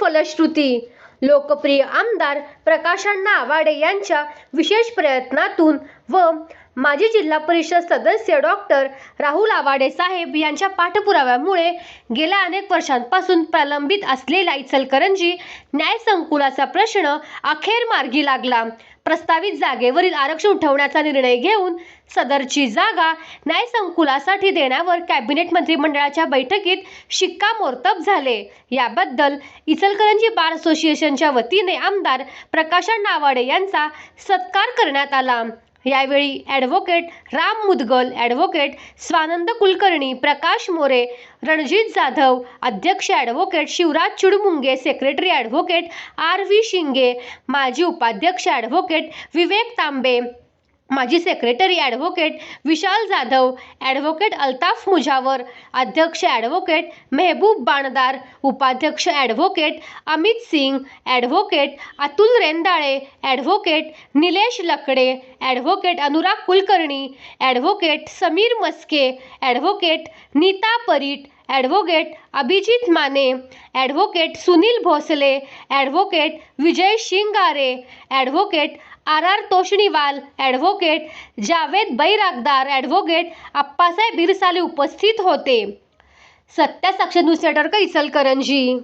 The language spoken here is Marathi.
फलश्रुती. लोकप्रिय आमदार प्रकाशअण्णा आवाडे यांच्या विशेष प्रयत्नातून व माजी जिल्हा परिषद सदस्य डॉक्टर राहुल आवाडे साहेब यांच्या पाठपुराव्यामुळे गेल्या अनेक वर्षांपासून प्रलंबित असलेला इचलकरंजी न्यायसंकुलाचा प्रश्न अखेर मार्गी लागला. प्रस्तावित जागेवरील आरक्षण उठवण्याचा निर्णय घेऊन सदरची जागा न्यायसंकुलासाठी देण्यावर कॅबिनेट मंत्रिमंडळाच्या बैठकीत शिक्कामोर्तब झाले. याबद्दल इचलकरंजी बार असोसिएशनच्या वतीने आमदार प्रकाशन नावाडे यांचा सत्कार करण्यात आला. यावेळी ॲडव्होकेट राम मुदगल ॲडव्होकेट स्वानंद कुलकर्णी प्रकाश मोरे रणजित जाधव अध्यक्ष advocate Shivraj Chudmunge secretary advocate R V Shinge माजी उपाध्यक्ष ॲडव्होकेट विवेक तांबे माजी secretary advocate Vishal Jadhav advocate Altaf Mujawar अध्यक्ष ॲडव्होकेट मेहबूब बाणदार उपाध्यक्ष advocate Amit Singh advocate Atul Rendale advocate Nilesh Lakde advocate Anurag Kulkarni advocate Sameer Maske advocate Neeta Parit advocate Abhijit Mane advocate Sunil Bhosale advocate Vijay Shingare advocate R R Toshniwal advocate Javed Bairagdar advocate Appasaheb Birsale उपस्थित होते. सत्या साक्ष न्यूज नेटवर्क इचलकरंजी